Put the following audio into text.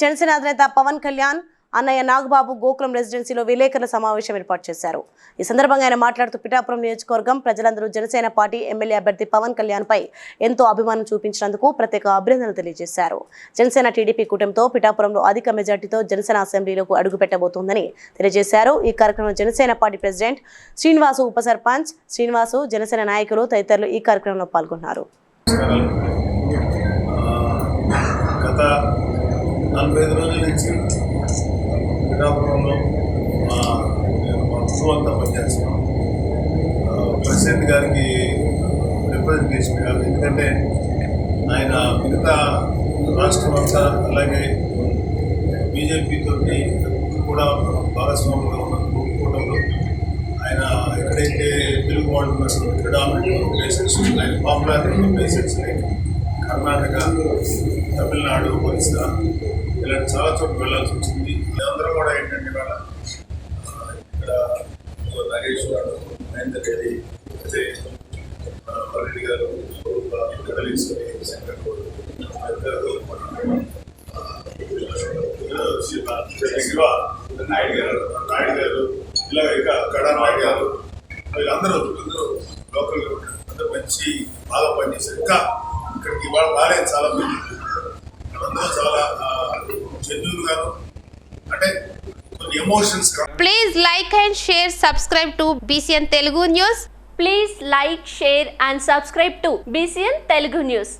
జనసేన అధినేత పవన్ కళ్యాణ్ అన్నయ్య నాగబాబు గోకులం రెసిడెన్సీలో విలేకరుల సమావేశం ఏర్పాటు చేశారు. ఈ సందర్భంగా ఆయన మాట్లాడుతూ పిఠాపురం నియోజకవర్గం ప్రజలందరూ జనసేన పార్టీ ఎమ్మెల్యే అభ్యర్థి పవన్ కళ్యాణ్ పై ఎంతో అభిమానం చూపించినందుకు ప్రత్యేక అభినందనలు తెలియజేశారు. జనసేన టీడీపీ కూటమితో పిఠాపురంలో అధిక మెజార్టీతో జనసేన అసెంబ్లీలోకి అడుగుపెట్టబోతోందని తెలియజేశారు. ఈ కార్యక్రమంలో జనసేన పార్టీ ప్రెసిడెంట్ శ్రీనివాసు ఉప సర్పంచ్ శ్రీనివాసు జనసేన నాయకులు తదితరులు ఈ కార్యక్రమంలో పాల్గొన్నారు. గత నలభై ఐదు రోజుల నుంచి పిఠాపురంలో మా నేను మా అంతా పనిచేస్తున్నాం ప్రెసిడెంట్ గారికి రిప్రజెంటేషన్ కాదు ఎందుకంటే ఆయన మిగతా రాష్ట్రం అంతా అలాగే బీజేపీతో కూడా భాగస్వాములుగా ఉన్న కూటమిలో ఆయన ఎక్కడైతే తెలుగు వాళ్ళు ఉన్నారో ప్రిడామినెంట్ ప్లేసెస్ ఆయన పాపులారిటీ ప్లేసెస్ కర్ణాటక తమిళనాడు ఒరిస్సా ఇలాంటి చాలా చోట్ల వెళ్ళాల్సి వచ్చింది అందరూ కూడా ఏంటంటే ఇవాళ ఇక్కడ నగేష్ గారు మహేందర్ రెడ్డి అయితే ఆ, రెడ్డి గారు కదలీశ్వరి శంకర్ శివ శివ నాయుడు గారు నాయుడు గారు ఇలా ఇక కడా నాయుడు గారు వీళ్ళందరూ అందరూ లోకల్ అందరూ మంచి బాగా పనిచేశారు ఇంకా ఇక్కడికి ఇవాళ రాలేదు చాలా మంది అందరూ చాలా జెన్యున్ గాను అంటే కొన్ని emotions Please like and share, subscribe to BCN Telugu News. Please like, share and subscribe to BCN Telugu News.